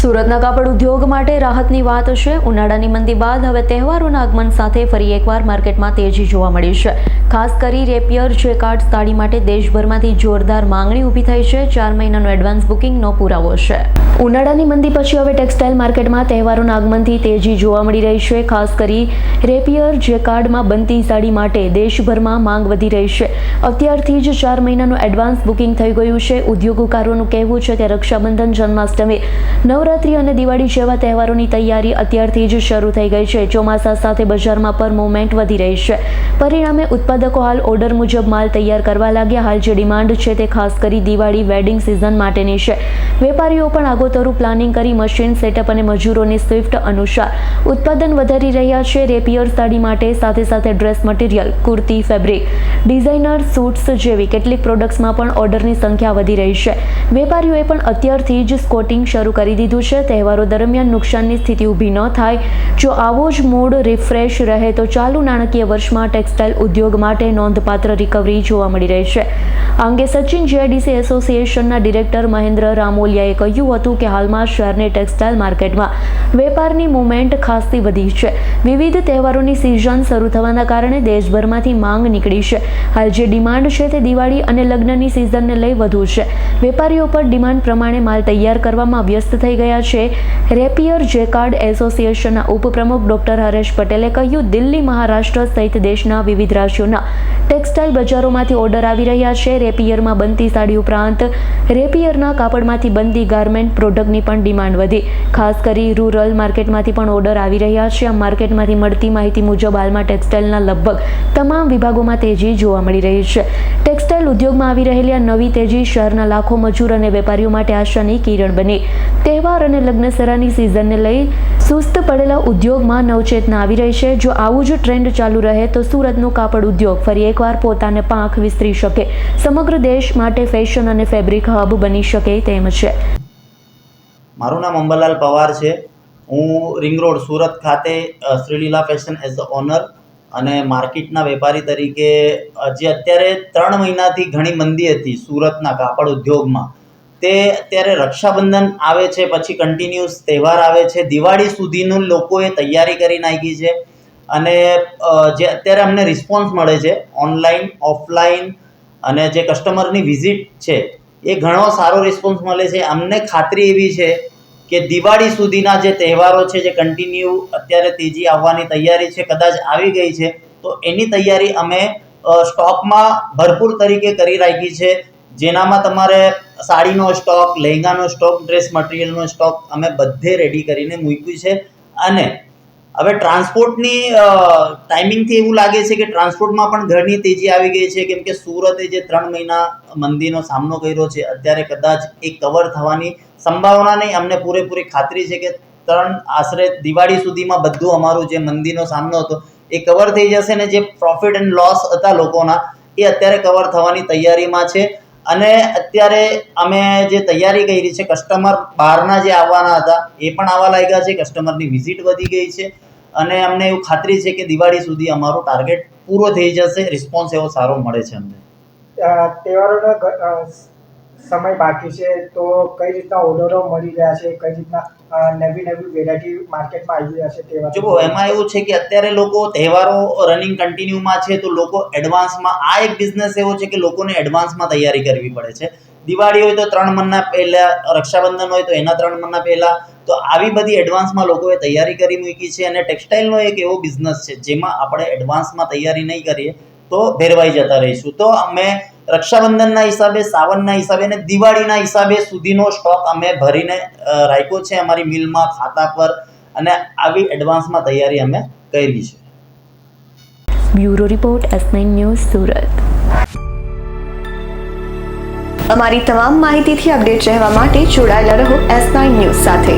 સુરતના કાપડ ઉદ્યોગ માટે રાહતની વાત છે. ઉનાળાની મંદી બાદ હવે તહેવારોના આગમન સાથે ફરી એકવાર માર્કેટમાં તેજી જોવા મળી છે. ખાસ કરી રેપિયર જેકાર્ડ સાડી માટે દેશભરમાંથી જોરદાર માંગણી ઊભી થઈ છે. ચાર મહિનાનો એડવાન્સ બુકિંગનો પુરાવો છે. ઉનાળાની મંદી પછી હવે ટેક્સટાઇલ માર્કેટમાં તહેવારોના આગમનથી તેજી જોવા મળી રહી છે. ખાસ કરી રેપિયર જેકાર્ડમાં બનતી સાડી માટે દેશભરમાં માંગ વધી રહી છે. અત્યારથી જ ચાર મહિનાનું એડવાન્સ બુકિંગ થઈ ગયું છે. ઉદ્યોગકારોનું કહેવું છે કે રક્ષાબંધન જન્માષ્ટમી નવરાત્રી અને દિવાળી જેવા તહેવારોની તૈયારી અત્યારથી જ શરૂ થઈ ગઈ છે. ચોમાસા સાથે બજારમાં પર મૂવમેન્ટ વધી રહી છે. પરિણામે ઉત્પાદકો હાલ ઓર્ડર મુજબ માલ તૈયાર કરવા લાગ્યા. હાલ જે ડિમાન્ડ છે તે ખાસ કરી દિવાળી વેડિંગ સિઝન માટેની છે. વેપારીઓ પણ આગોતરું પ્લાનિંગ કરી મશીન સેટઅપ અને મજૂરોની સ્વિફ્ટ અનુસાર ઉત્પાદન વધારી રહ્યા છે. રેપિયર સાડી માટે સાથે સાથે dress material, kurti, fabric, designer suits જેવી કેટલીક પ્રોડક્ટ્સમાં પણ ઓર્ડરની સંખ્યા વધી રહી છે. વેપારીઓએ પણ અત્યારથી જ સ્કોટિંગ શરૂ કરી દીધું છે, તહેવારો દરમિયાન નુકસાનની સ્થિતિ ઊભી ન થાય. જો આવો જ મૂડ રિફ્રેશ રહે, તો ચાલુ નાણાકીય વર્ષમાં ટેક્સટાઇલ ઉદ્યોગ માટે નોંધપાત્ર રિકવરી જોવા મળી રહી છે આ અંગે સચિન જીઆઈડીસી એસોસિએશનના ડિરેક્ટર મહેન્દ્ર રામોલિયાએ કહ્યું હતું કે હાલમાં શહેરની ટેક્સટાઇલ માર્કેટમાં વેપારની મુવમેન્ટ ખાસી વધી છે. વિવિધ તહેવારોની સિઝન શરૂ થવાના કારણે દેશભરમાંથી માંગ નીકળી છે. હાલ જે ડિમાન્ડ છે તે દિવાળી અને લગ્નની સિઝનને લઈ વધુ છે. વેપારીઓ પર ડિમાન્ડ પ્રમાણે માલ તૈયાર કરવામાં વ્યસ્ત થઈ ગયા છે. રેપિયર જેકાર્ડ એસોસિએશનના ઉપપ્રમુખ ડોક્ટર હરેશ પટેલે કહ્યું, દિલ્હી મહારાષ્ટ્ર સહિત દેશના વિવિધ રાજ્યોના ટેક્સટાઇલ બજારોમાંથી ઓર્ડર આવી રહ્યા છે. રેપિયરમાં બનતી સાડી ઉપરાંત રેપિયરના કાપડમાંથી બનતી ગાર્મેન્ટ પ્રોડક્ટની પણ ડિમાન્ડ વધી. ખાસ કરી રૂરલ માર્કેટમાંથી પણ ઓર્ડર આવી રહ્યા છે. આ માર્કેટમાંથી મળતી માહિતી મુજબ હાલમાં ટેક્સટાઇલના લગભગ તમામ વિભાગોમાં તેજી જોવા મળી રહી છે. ટેક્સટાઇલ ઉદ્યોગમાં આવી રહેલી આ નવી તેજી શહેરના લાખો મજૂર અને વેપારીઓ માટે આશાની કિરણ બની. તહેવાર અને લગ્નસરાની સિઝનને લઈ સુસ્ત પડેલા ઉદ્યોગમાં નવચેતના આવી રહી છે. જો આવું જ ટ્રેન્ડ ચાલુ રહે તો સુરતનું કાપડ ઉદ્યોગ ફરી એકવાર પોતાને પાંખ વિસ્તરી શકે. સમગ્ર દેશ માટે ફેશન અને ફેબ્રિક હબ બની શકે તેમ છે. મારું નામ અંબલાલ પવાર છે. હું રિંગ રોડ સુરત ખાતે Shrileela fashion as the owner અને માર્કેટના વેપારી તરીકે અ, જે અત્યારે ત્રણ મહિનાથી ઘણી મંદી હતી સુરતના કાપડ ઉદ્યોગમાં. તે અત્યારે રક્ષાબંધન આવે છે, પછી કન્ટિન્યુઅસ તહેવાર આવે છે. દિવાળી સુધીનું લોકોએ તૈયારી કરી નાખી છે અને જે અત્યારે અમને રિસ્પોન્સ મળે છે ઓનલાઈન ઓફલાઈન અને જે કસ્ટમરની વિઝિટ છે, એ ઘણો સારો રિસ્પોન્સ મળે છે. અમને ખાતરી એવી છે કે દિવાળી સુધીના જે તહેવારો છે, જે કન્ટિન્યુ અત્યારે તેજી આવવાની તૈયારી છે, કદાચ આવી ગઈ છે, તો એની તૈયારી અમે સ્ટોકમાં ભરપૂર તરીકે કરી રાખી છે. જેનામાં તમારે સાડીનો સ્ટોક લહેંગાનો સ્ટોક ડ્રેસ મટીરિયલનો સ્ટોક અમે બધે રેડી કરીને મૂક્યું છે. અને હવે ટ્રાન્સપોર્ટની ટાઈમિંગથી એવું લાગે છે કે ટ્રાન્સપોર્ટમાં પણ ઘણી તેજી આવી ગઈ છે. કેમ કે સુરતે જે ત્રણ મહિના મંદીનો સામનો કર્યો છે, અત્યારે કદાચ એ કવર થવાની સંભાવના નહીં. અમને પૂરેપૂરી ખાતરી છે કે ત્રણ આશરે દિવાળી સુધીમાં બધું અમારું જે મંદીનો સામનો હતો, એ કવર થઈ જશે ને જે પ્રોફિટ એન્ડ લોસ હતા લોકોના, એ અત્યારે કવર થવાની તૈયારીમાં છે. અને અત્યારે અમે જે તૈયારી કરી છે કસ્ટમર બહારના જે આવવાના હતા, એ પણ આવવા લાગ્યા છે. કસ્ટમરની વિઝિટ વધી ગઈ છે. અને અમને એવું ખાતરી છે કે દિવાળી સુધી અમારો ટાર્ગેટ પૂરો થઈ જશે. રિસ્પોન્સ એવો સારો મળે છે અમને. તહેવારોનો સમય બાકી છે, તો કઈ રીતના ઓર્ડરો મળી રહ્યા છે, કઈ રીતના નવી નવી વેરાયટી માર્કેટમાં આવી રહ્યા છે તહેવાર જો એમાં એવું છે કે અત્યારે લોકો તહેવારો રનિંગ કન્ટિન્યુમાં છે, તો લોકો એડવાન્સમાં આ એક બિઝનેસ એવો છે કે લોકોને એડવાન્સમાં તૈયારી કરવી પડે છે. દિવાળી હોય તો ત્રણ મહિના પહેલા, રક્ષાબંધન હોય તો એના ત્રણ મહિના પહેલા, તો આવી બધી એડવાન્સમાં લોકોએ તૈયારી કરી મૂકી છે અને ટેક્સટાઇલનો એક એવો બિઝનેસ છે, જેમાં આપણે એડવાન્સમાં તૈયારી નહીં કરીએ, તો ભેરવાઈ જતા રહીશું. તો અમે રક્ષાબંધનના હિસાબે, સાવનના હિસાબે અને દિવાળીના હિસાબે સુધીનો સ્ટોક અમે ભરીને રાખ્યો છે અમારી મિલમાં, ખાતા પર અને આવી એડવાન્સમાં તૈયારી અમે કરી છે. Bureau report S news Surat. અમારી તમામ માહિતીથી અપડેટ રહેવા માટે જોડાયેલા રહો એસ ન્યૂઝ સાથે.